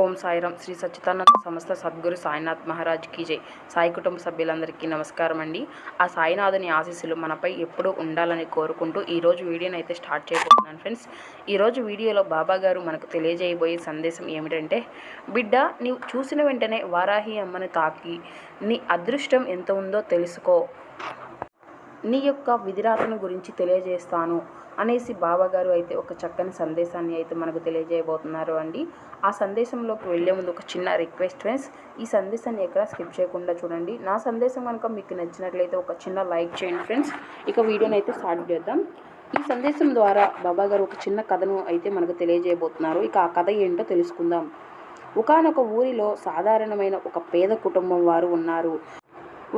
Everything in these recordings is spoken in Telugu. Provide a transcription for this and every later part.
ఓం సాయిరామ్. శ్రీ సచ్చిదానంద సంస్థ సద్గురు సాయినాథ్ మహారాజ్ కీ జై. సాయి కుటుంబ సభ్యులందరికీ నమస్కారం అండి. ఆ సాయినాథుని ఆశీస్సులు మనపై ఎప్పుడూ ఉండాలని కోరుకుంటూ ఈరోజు వీడియోని అయితే స్టార్ట్ చేయబోతున్నాను ఫ్రెండ్స్. ఈరోజు వీడియోలో బాబా గారు మనకు తెలియజేయబోయే సందేశం ఏమిటంటే బిడ్డ నీవు చూసిన వెంటనే వారాహి అమ్మని తాకి నీ అదృష్టం ఎంత ఉందో తెలుసుకో. నీ యొక్క విధిరాతను గురించి తెలియజేస్తాను. అనేసి బాబాగారు అయితే ఒక చక్కని సందేశాన్ని అయితే మనకు తెలియజేయబోతున్నారు అండి. ఆ సందేశంలోకి వెళ్ళే ముందు ఒక చిన్న రిక్వెస్ట్ ఫ్రెండ్స్ ఈ సందేశాన్ని ఎక్కడ స్కిప్ చేయకుండా చూడండి. నా సందేశం కనుక మీకు నచ్చినట్లయితే ఒక చిన్న లైక్ చేయండి ఫ్రెండ్స్. ఇక వీడియోని అయితే స్టార్ట్ చేద్దాం. ఈ సందేశం ద్వారా బాబా గారు ఒక చిన్న కథను అయితే మనకు తెలియజేయబోతున్నారు. ఇక ఆ కథ ఏంటో తెలుసుకుందాం. ఒకానొక ఊరిలో సాధారణమైన ఒక పేద కుటుంబం వారు ఉన్నారు.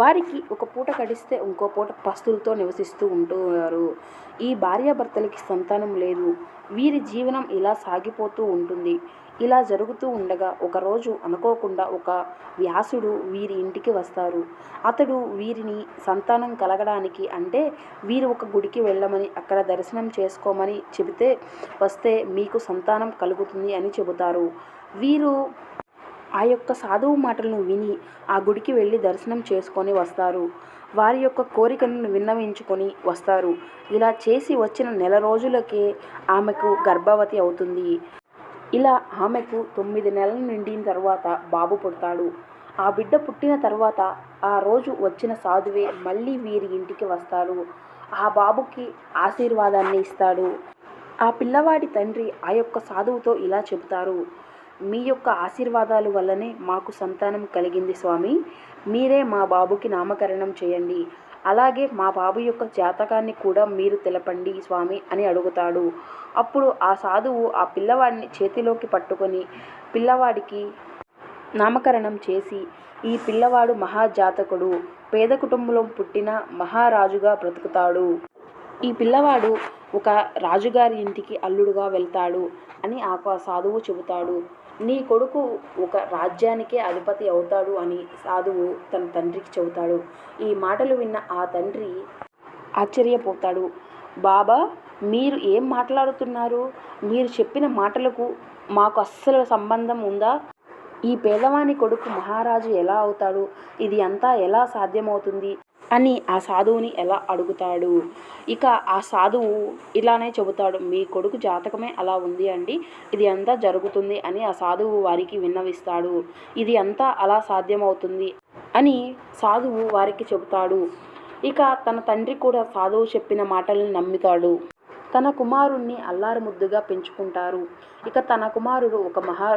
వారికి ఒక పూట గడిస్తే ఇంకో పూట పస్తులతో నివసిస్తూ ఉంటున్నారు ఈ భార్యాభర్తలకి సంతానం లేదు. వీరి జీవనం ఇలా సాగిపోతూ ఉంటుంది. ఇలా జరుగుతూ ఉండగా ఒకరోజు అనుకోకుండా ఒక వ్యాసుడు వీరి ఇంటికి వస్తారు. అతడు వీరిని సంతానం కలగడానికి అంటే వీరు ఒక గుడికి వెళ్ళమని అక్కడ దర్శనం చేసుకోమని చెబితే వస్తే మీకు సంతానం కలుగుతుంది అని చెబుతారు. వీరు ఆ యొక్క సాధువు మాటలను విని ఆ గుడికి వెళ్ళి దర్శనం చేసుకొని వస్తారు. వారి యొక్క కోరికలను విన్నవించుకొని వస్తారు. ఇలా చేసి వచ్చిన నెల రోజులకే ఆమెకు గర్భవతి అవుతుంది. ఇలా ఆమెకు తొమ్మిది నెలలు నిండిన తర్వాత బాబు పుడతాడు. ఆ బిడ్డ పుట్టిన తర్వాత ఆ రోజు వచ్చిన సాధువే మళ్ళీ వీరి ఇంటికి వస్తాడు ఆ బాబుకి ఆశీర్వాదాన్ని ఇస్తాడు. ఆ పిల్లవాడి తండ్రి ఆ యొక్క సాధువుతో ఇలా చెబుతారు. మీ యొక్క ఆశీర్వాదాలు వల్లనే మాకు సంతానం కలిగింది స్వామి. మీరే మా బాబుకి నామకరణం చేయండి. అలాగే మా బాబు యొక్క జాతకాన్ని కూడా మీరు తెలపండి స్వామి అని అడుగుతాడు. అప్పుడు ఆ సాధువు ఆ పిల్లవాడిని చేతిలోకి పట్టుకొని పిల్లవాడికి నామకరణం చేసి ఈ పిల్లవాడు మహాజాతకుడు పేద కుటుంబంలో పుట్టిన మహారాజుగా బ్రతుకుతాడు. ఈ పిల్లవాడు ఒక రాజుగారి ఇంటికి అల్లుడుగా వెళ్తాడు అని ఆ సాధువు చెబుతాడు. నీ కొడుకు ఒక రాజ్యానికే అధిపతి అవుతాడు అని సాధువు తన తండ్రికి చెబుతాడు. ఈ మాటలు విన్న ఆ తండ్రి ఆశ్చర్యపోతాడు. బాబా మీరు ఏం మాట్లాడుతున్నారు? మీరు చెప్పిన మాటలకు మాకు అస్సలు సంబంధం ఉందా? ఈ పేదవాని కొడుకు మహారాజు ఎలా అవుతాడు? ఇది అంతా ఎలా సాధ్యమవుతుంది? అని ఆ సాధువుని ఎలా అడుగుతాడు? ఇక ఆ సాధువు ఇలానే చెబుతాడు మీ కొడుకు జాతకమే అలా ఉంది అండి ఇది అంతా జరుగుతుంది అని ఆ సాధువు వారికి విన్నవిస్తాడు. ఇది అంతా అలా సాధ్యమవుతుంది అని సాధువు వారికి చెబుతాడు. ఇక తన తండ్రి కూడా సాధువు చెప్పిన మాటలను నమ్ముతాడు. తన కుమారుణ్ణి అల్లారుముద్దుగా పెంచుకుంటారు. ఇక తన కుమారుడు ఒక మహా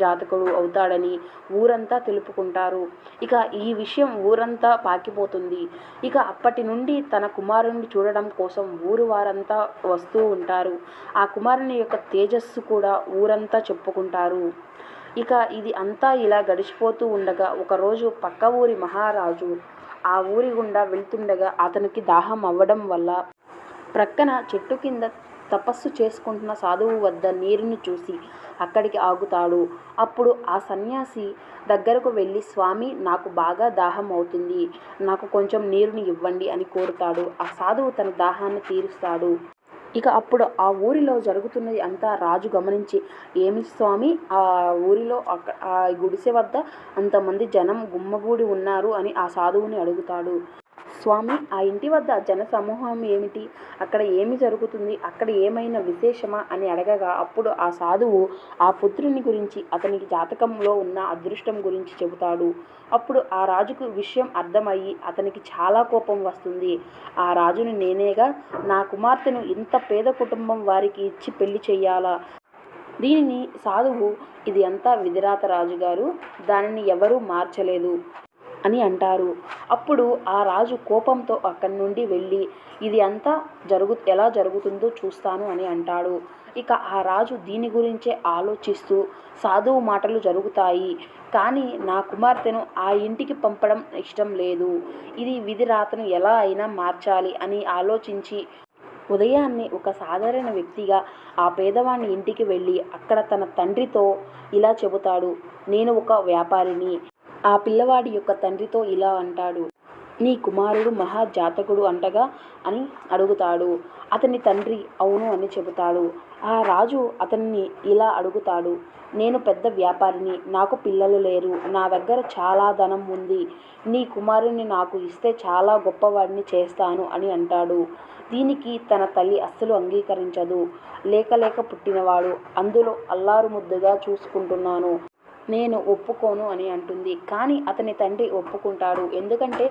జాతకుడు అవుతాడని ఊరంతా తెలుపుకుంటారు. ఇక ఈ విషయం ఊరంతా పాకిపోతుంది. ఇక అప్పటి నుండి తన కుమారుణ్ణి చూడడం కోసం ఊరు వారంతా వస్తూ ఉంటారు. ఆ కుమారుని యొక్క తేజస్సు కూడా ఊరంతా చెప్పుకుంటారు. ఇక ఇది అంతా ఇలా గడిచిపోతూ ఉండగా ఒకరోజు పక్క ఊరి మహారాజు ఆ ఊరి గుండా వెళ్తుండగా అతనికి దాహం అవ్వడం వల్ల ప్రక్కన చెట్టు కింద తపస్సు చేసుకుంటున్న సాధువు వద్ద నీరుని చూసి అక్కడికి ఆగుతాడు. అప్పుడు ఆ సన్యాసి దగ్గరకు వెళ్ళి స్వామి నాకు బాగా దాహం అవుతుంది. నాకు కొంచెం నీరుని ఇవ్వండి అని కోరుతాడు. ఆ సాధువు తన దాహాన్ని తీరుస్తాడు. ఇక అప్పుడు ఆ ఊరిలో జరుగుతున్నది అంతా రాజు గమనించి ఏమి స్వామి ఆ ఊరిలో అక్క ఆ గుడిసె వద్ద అంతమంది జనం గుమ్మగూడి ఉన్నారు అని ఆ సాధువుని అడుగుతాడు. స్వామి ఆ ఇంటి వద్ద జన సమూహం ఏమిటి? అక్కడ ఏమి జరుగుతుంది? అక్కడ ఏమైనా విశేషమా? అని అడగగా అప్పుడు ఆ సాధువు ఆ పుత్రుని గురించి అతనికి జాతకంలో ఉన్న అదృష్టం గురించి చెబుతాడు. అప్పుడు ఆ రాజుకు విషయం అర్థమయ్యి అతనికి చాలా కోపం వస్తుంది. ఆ రాజుని నేనేగా నా కుమార్తెను ఇంత పేద కుటుంబం వారికి ఇచ్చి పెళ్ళి చెయ్యాలా? దీనిని సాధువు ఇది అంతా విధిరాత రాజుగారు దానిని ఎవరూ మార్చలేదు. అని అంటారు. అప్పుడు ఆ రాజు కోపంతో అక్కడి నుండి వెళ్ళి ఇది అంతా జరుగు ఎలా జరుగుతుందో చూస్తాను అని అంటాడు. ఇక ఆ రాజు దీని గురించే ఆలోచిస్తూ సాధువు మాటలు జరుగుతాయి కానీ నా కుమార్తెను ఆ ఇంటికి పంపడం ఇష్టం లేదు. ఇది విధి రాతను ఎలా అయినా మార్చాలి అని ఆలోచించి ఉదయాన్నే ఒక సాధారణ వ్యక్తిగా ఆ పేదవాని ఇంటికి వెళ్ళి అక్కడ తన తండ్రితో ఇలా చెబుతాడు నేను ఒక వ్యాపారిని. ఆ పిల్లవాడి యొక్క తండ్రితో ఇలా అంటాడు. నీ కుమారుడు మహా జాతకుడు అంటగా? అని అడుగుతాడు. అతని తండ్రి అవును అని చెబుతాడు. ఆ రాజు అతన్ని ఇలా అడుగుతాడు. నేను పెద్ద వ్యాపారిని నాకు పిల్లలు లేరు నా దగ్గర చాలా ధనం ఉంది. నీ కుమారుని నాకు ఇస్తే చాలా గొప్పవాడిని చేస్తాను అని అంటాడు. దీనికి తన తల్లి అస్సలు అంగీకరించదు. లేక లేక పుట్టినవాడు. అందులో అల్లారు ముద్దుగా చూసుకుంటున్నాను. నేను ఒప్పుకోను అని అంటుంది. కానీ అతని తండ్రి ఒప్పుకుంటాడు. ఎందుకంటే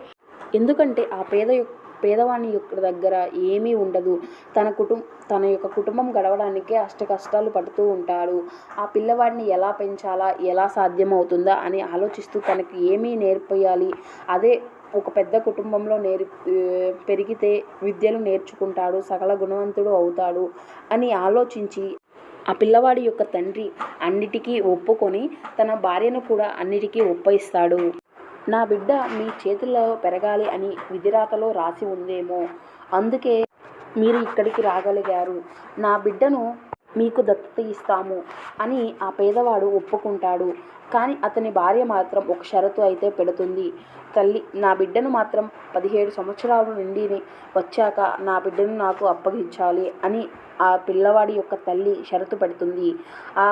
ఎందుకంటే ఆ పేద పేదవాణి పేదవాని యొక్క దగ్గర ఏమీ ఉండదు. తన కుటుం తన యొక్క కుటుంబం గడవడానికే అష్ట కష్టాలు పడుతూ ఉంటాడు. ఆ పిల్లవాడిని ఎలా పెంచాలా ఎలా సాధ్యమవుతుందా అని ఆలోచిస్తూ తనకి ఏమీ నేర్పేయాలి. అదే ఒక పెద్ద కుటుంబంలో నేర్ పెరిగితే విద్యలు నేర్చుకుంటాడు సకల గుణవంతుడు అవుతాడు అని ఆలోచించి ఆ పిల్లవాడి యొక్క తండ్రి అన్నిటికీ ఒప్పుకొని తన భార్యను కూడా అన్నిటికీ ఒప్పయిస్తాడు నా బిడ్డ మీ చేతుల్లో పెరగాలి అని విధిరాతలో రాసి ఉందేమో. అందుకే మీరు ఇక్కడికి రాగలిగారు. నా బిడ్డను మీకు దత్తత ఇస్తాము అని ఆ పేదవాడు ఒప్పుకుంటాడు. కానీ అతని భార్య మాత్రం ఒక షరతు అయితే పెడుతుంది. తల్లి నా బిడ్డను మాత్రం పదిహేడు సంవత్సరాలు నుండి వచ్చాక నా బిడ్డను నాకు అప్పగించాలి అని ఆ పిల్లవాడి యొక్క తల్లి షరతు పెడుతుంది. ఆ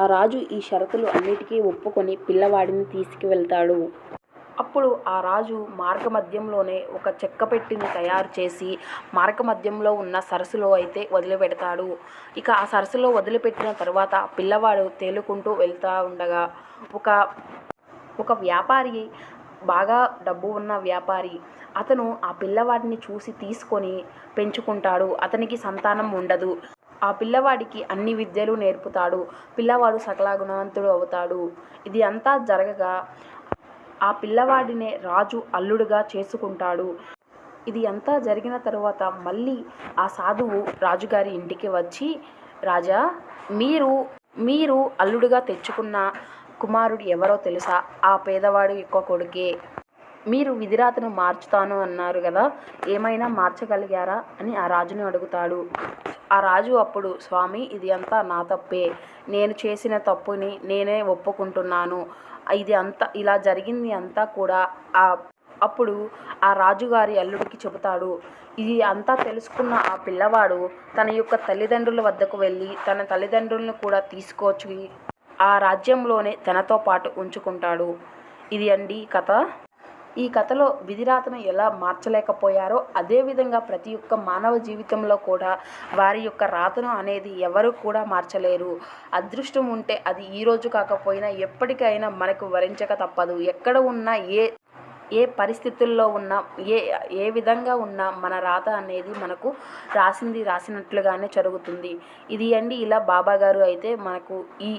ఆ రాజు ఈ షరతులు అన్నిటికీ ఒప్పుకొని పిల్లవాడిని తీసుకువెళ్తాడు. అప్పుడు ఆ రాజు మార్గమధ్యంలోనే ఒక చెక్క పెట్టిని తయారు చేసి మార్గమధ్యంలో ఉన్న సరస్సులో అయితే వదిలిపెడతాడు. ఇక ఆ సరస్సులో వదిలిపెట్టిన తర్వాత పిల్లవాడు తేలుకుంటూ వెళ్తూ ఉండగా ఒక ఒక వ్యాపారి బాగా డబ్బు ఉన్న వ్యాపారి అతను ఆ పిల్లవాడిని చూసి తీసుకొని పెంచుకుంటాడు. అతనికి సంతానం ఉండదు. ఆ పిల్లవాడికి అన్ని విద్యలు నేర్పుతాడు. పిల్లవాడు సకల గుణవంతుడు అవుతాడు. ఇది అంతా జరగగా ఆ పిల్లవాడినే రాజు అల్లుడుగా చేసుకుంటాడు. ఇది అంతా జరిగిన తరువాత మళ్ళీ ఆ సాధువు రాజుగారి ఇంటికి వచ్చి రాజా మీరు మీరు అల్లుడుగా తెచ్చుకున్న కుమారుడు ఎవరో తెలుసా? ఆ పేదవాడు యొక్క కొడుకే. మీరు విధిరాతను మార్చుతాను అన్నారు కదా ఏమైనా మార్చగలిగారా? అని ఆ రాజుని అడుగుతాడు. ఆ రాజు అప్పుడు స్వామి ఇది అంతా నా తప్పే. నేను చేసిన తప్పుని నేనే ఒప్పుకుంటున్నాను. ఇది అంతా ఇలా జరిగింది అంతా కూడా ఆ అప్పుడు ఆ రాజుగారి అల్లుడికి చెబుతాడు. ఇది అంతా తెలుసుకున్న ఆ పిల్లవాడు తన యొక్క తల్లిదండ్రుల వద్దకు వెళ్ళి తన తల్లిదండ్రులను కూడా తీసుకొచ్చి ఆ రాజ్యంలోనే తనతో పాటు ఉంచుకుంటాడు. ఇది అండి కథ. ఈ కథలో విధిరాతను ఎలా మార్చలేకపోయారో అదేవిధంగా ప్రతి ఒక్క మానవ జీవితంలో కూడా వారి యొక్క రాతను అనేది ఎవరు కూడా మార్చలేరు. అదృష్టం ఉంటే అది ఈ రోజు కాకపోయినా ఎప్పటికైనా మనకు వరించక తప్పదు. ఎక్కడ ఉన్నా ఏ ఏ పరిస్థితుల్లో ఉన్నా ఏ ఏ విధంగా ఉన్నా మన రాత అనేది మనకు రాసింది రాసినట్లుగానే జరుగుతుంది. ఇది అండి ఇలా బాబా గారు అయితే మనకు ఈ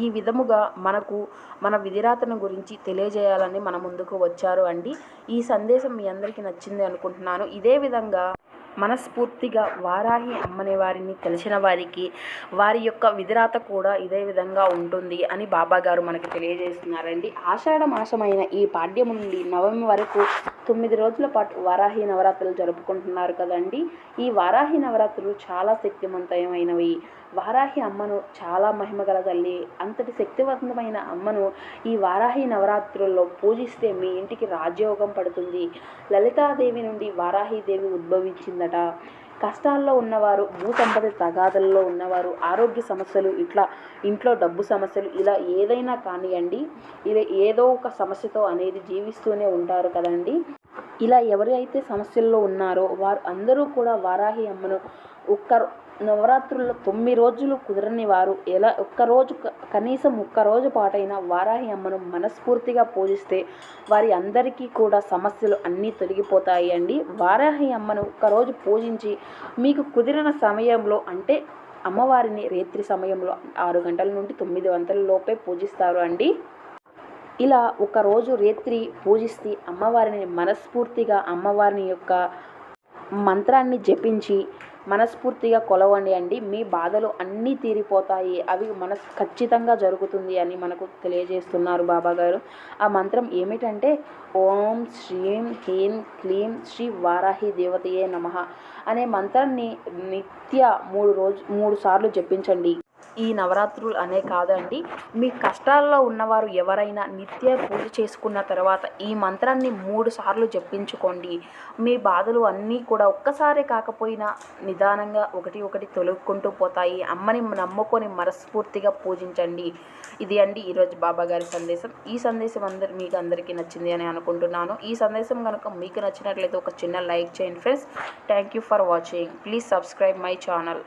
ఈ విధముగా మనకు మన విధిరాతను గురించి తెలియజేయాలని మన ముందుకు వచ్చారు అండి. ఈ సందేశం మీ అందరికీ నచ్చింది అనుకుంటున్నాను. ఇదే విధంగా మనస్ఫూర్తిగా వారాహి అమ్మని వారిని తెలిసిన వారికి వారి యొక్క విధిరాత కూడా ఇదే విధంగా ఉంటుంది అని బాబా గారు తెలియజేస్తున్నారండి. ఆషాఢ మాసమైన ఈ పాడ్యం నుండి నవమి వరకు తొమ్మిది రోజుల పాటు వారాహి నవరాత్రులు జరుపుకుంటున్నారు కదండి. ఈ వారాహి నవరాత్రులు చాలా శక్తివంతమైనవి. వారాహి అమ్మను చాలా మహిమ గల తల్లి అంతటి శక్తివంతమైన అమ్మను ఈ వారాహి నవరాత్రుల్లో పూజిస్తే మీ ఇంటికి రాజయోగం పడుతుంది. లలితాదేవి నుండి వారాహిదేవి ఉద్భవించిందట. కష్టాల్లో ఉన్నవారు భూ సంపద తగాదల్లో ఉన్నవారు ఆరోగ్య సమస్యలు ఇట్లా ఇంట్లో డబ్బు సమస్యలు ఇలా ఏదైనా కానివ్వండి ఇది ఏదో ఒక సమస్యతో అనేది జీవిస్తూనే ఉంటారు కదండి. ఇలా ఎవరైతే సమస్యల్లో ఉన్నారో వారు అందరూ కూడా వారాహి అమ్మను ఒక్క నవరాత్రుల్లో తొమ్మిది రోజులు కుదరని వారు ఎలా ఒక్కరోజు కనీసం ఒక్క రోజు పాటైనా వారాహి అమ్మను మనస్ఫూర్తిగా పూజిస్తే వారి అందరికీ కూడా సమస్యలు అన్నీ తొలగిపోతాయి అండి. వారాహి అమ్మను ఒక్కరోజు పూజించి మీకు కుదిరిన సమయంలో అంటే అమ్మవారిని రేత్రి సమయంలో ఆరు గంటల నుండి తొమ్మిది గంటల లోపే పూజిస్తారు అండి. ఇలా ఒకరోజు రేత్రి పూజిస్తే అమ్మవారిని మనస్ఫూర్తిగా అమ్మవారిని యొక్క మంత్రాన్ని జపించి మనస్ఫూర్తిగా కొలవండి అండి. మీ బాధలు అన్నీ తీరిపోతాయి. అవి మనస్ ఖచ్చితంగా జరుగుతుంది అని మనకు తెలియజేస్తున్నారు బాబా గారు ఆ మంత్రం ఏమిటంటే ఓం శ్రీం హ్రీం క్లీం శ్రీ వారాహి దేవతయే నమః అనే మంత్రాన్ని నిత్య మూడు రోజు మూడు సార్లు జపించండి. ఈ నవరాత్రులు అనే కాదండి. మీ కష్టాల్లో ఉన్నవారు ఎవరైనా నిత్య పూజ చేసుకున్న తర్వాత ఈ మంత్రాన్ని మూడు సార్లు జపించుకోండి. మీ బాధలు అన్నీ కూడా ఒక్కసారి కాకపోయినా నిదానంగా ఒకటి ఒకటి తొలుక్కుంటూ పోతాయి. అమ్మని నమ్ముకొని మనస్ఫూర్తిగా పూజించండి. ఇది అండి ఈరోజు బాబా గారి సందేశం. ఈ సందేశం అందరు మీకు అందరికీ నచ్చింది అని అనుకుంటున్నాను. ఈ సందేశం కనుక మీకు నచ్చినట్లయితే ఒక చిన్న లైక్ చేయండి friends. Thank you for watching please subscribe my channel